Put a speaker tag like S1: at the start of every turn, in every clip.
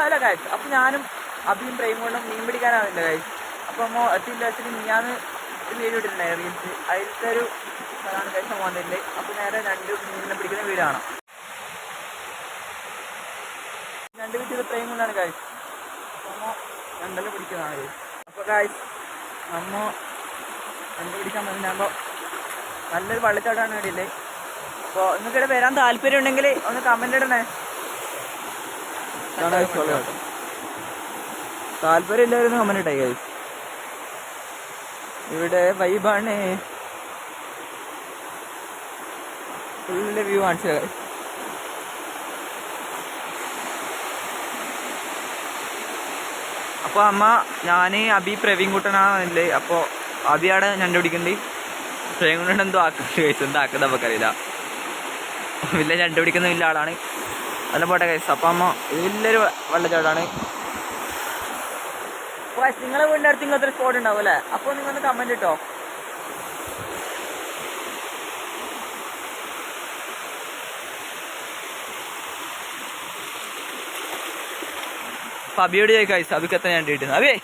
S1: Hello കാഴ്ച അപ്പൊ ഞാനും അഭിയും പ്രേം കൊണ്ടും മീൻ പിടിക്കാനാവില്ല കാഴ്ച അപ്പൊ അമ്മ എത്തിന്റെ അച്ഛന് ഒരു വീഡിയോ ഇട്ടിട്ടുണ്ടായിരുന്നു റീൽസ് അതിലത്തെ ഒരു സ്ഥലമാണ് ഗൈസ് പോകുന്നില്ലേ അപ്പൊ നേരെ രണ്ട് മീനിനെ പിടിക്കുന്ന വീടാണ് രണ്ട് വീട്ടിൽ പ്രേം കൊണ്ടാണ് കാഴ്ച അമ്മ രണ്ടെല്ലാം പിടിക്കുന്നതാണ് guys. അപ്പൊ കാഴ്ച അമ്മ രണ്ട് പിടിക്കാൻ പറ്റുമ്പോ നല്ലൊരു വള്ളിത്തോട്ടാണ് വീടില്ലേ അപ്പോൾ നിങ്ങൾക്ക് ഇവിടെ വരാൻ താല്പര്യം ഉണ്ടെങ്കിൽ ഒന്ന് കമന്റ് ഇടണേ. താല്പര്യം ഇല്ലായിരുന്നു കമന്റ് guys. ഇവിടെ വൈബാണ് ഫുള്ള് വ്യൂ guys. അപ്പോൾ അമ്മ ഞാൻ അബി പ്രവീൺ കുട്ടനാണല്ലേ അപ്പോൾ അബിയാണ് ഞണ്ട് പിടിക്കണ്ടി പ്രവീൺ കുട്ടൻ എന്തോ ആക്കുന്നത് കഴിച്ചു എന്താ ആക്കുന്നത് നമുക്കറിയില്ല. വലിയ ഞണ്ട് പിടിക്കുന്ന വലിയ ആളാണ്. നല്ല പോട്ടെ കൈസ് അപ്പം അമ്മ വലിയൊരു വെള്ളച്ചാട്ടാണ് നിങ്ങളെ വീടിന്റെ അടുത്ത് ഇങ്ങനത്തെ ഒരു സ്പോട്ട് ഉണ്ടാവും അല്ലേ? അപ്പോൾ നിങ്ങൾ കമന്റ് കമന്റ് ഇട്ടോ. അബിയോട് ചോദിക്കാം അബിക്ക് എത്ര ഞാൻ കിട്ടുന്നു അബിയേ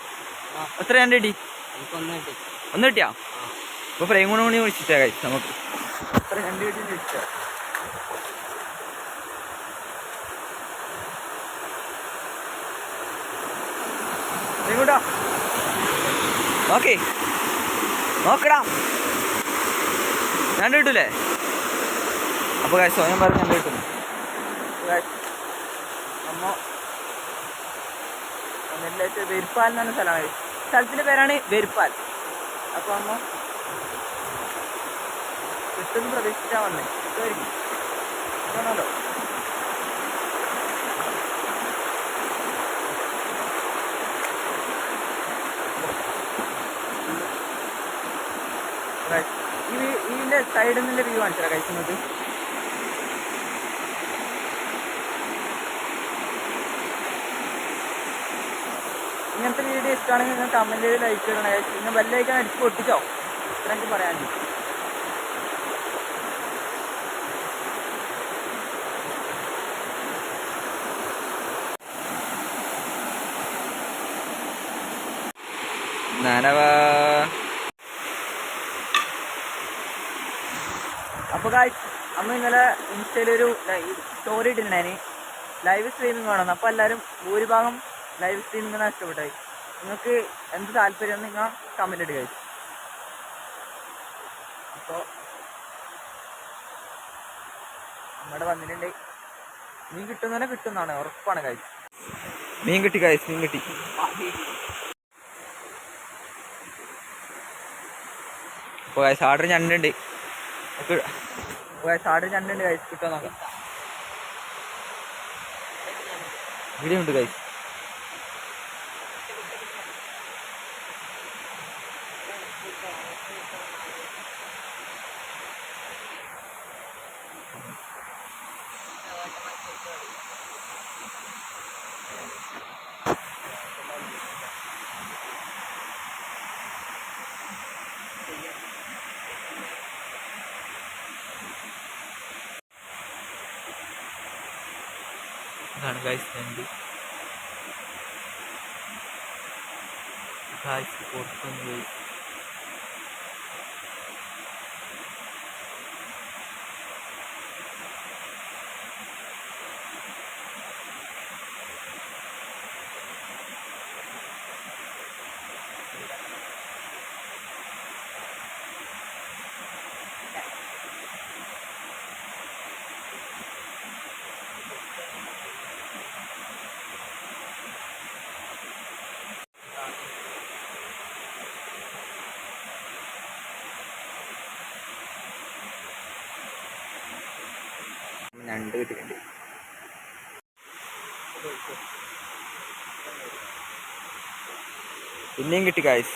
S1: എത്ര ഞാൻ കിട്ടി? ഒന്ന് കിട്ടിയാ? ഫ്രെയിം കൊണ്ട് കൂടി വിളിച്ചിട്ടാ കഴിച്ചു നമുക്ക്. എത്ര ഞണ്ട് കിട്ടി ചോദിച്ചാ? ഇങ്ങോട്ടാ നോക്കേ. നോക്കടാ. ഞാൻ കിട്ടൂലേ അപ്പൊ കാശ് സ്വയം പറഞ്ഞ് ഞാൻ കിട്ടുന്നു അമ്മ വെരുപ്പാൽ എന്ന് പറഞ്ഞ സ്ഥലമാണ്. സ്ഥലത്തിന്റെ പേരാണ് വെരുപ്പാൽ. അപ്പൊ അമ്മ കിട്ടുന്ന പ്രതീക്ഷിച്ചാ വന്നേ. കിട്ടുമായിരിക്കും ഇതിന്റെ സൈഡിൽ നിന്നുള്ള വ്യൂ കാണിച്ചാ കഴിക്കുന്നത് ഇങ്ങനത്തെ വീഡിയോ ഇഷ്ടമാണെങ്കിൽ നിങ്ങൾ കമന്റ് ചെയ്ത് ലൈക്ക് ചെയ്യണേ നിങ്ങൾ ബെല്ലൈക്കൻ അടിച്ച് പൊട്ടിച്ചോ? ഇത്ര എനിക്ക് പറയാനുണ്ട് നനവാ. അപ്പൊ കായ് അമ്മ ഇന്നലെ ഇൻസ്റ്റയിൽ ഒരു സ്റ്റോറി ഇട്ടിട്ടുണ്ടായിരുന്നു ലൈവ് സ്ട്രീമിംഗ് വേണമെന്ന് അപ്പൊ എല്ലാവരും ഭൂരിഭാഗം ലൈവ് സ്ട്രീമിംഗ് ഇഷ്ടപ്പെട്ടായി നിങ്ങൾക്ക് എന്ത് താല്പര്യം നിങ്ങൾ കമന്റ് ഇടുക അപ്പോ നമ്മുടെ വന്നിട്ടുണ്ട്. മീൻ കിട്ടുന്നതന്നെ കിട്ടുന്നതാണ് ഉറപ്പാണ് കായ് മീൻ കിട്ടി കായ് മീൻ കിട്ടി. അപ്പോൾ കായ് ആർഡർ ഞണ്ടുണ്ട്. ആർഡർ ഞണ്ടുണ്ട് കിട്ടാൻ നോക്കാം. വീഡിയോ ഉണ്ട് ഇതാണ് ഗൈസ് ഞണ്ട് ഗായ്സ് പുറത്തൊന്ന് പോയി ഞണ്ട് കിട്ടിയിട്ടുണ്ട്. പിന്നെയും കിട്ടി ഗൈസ്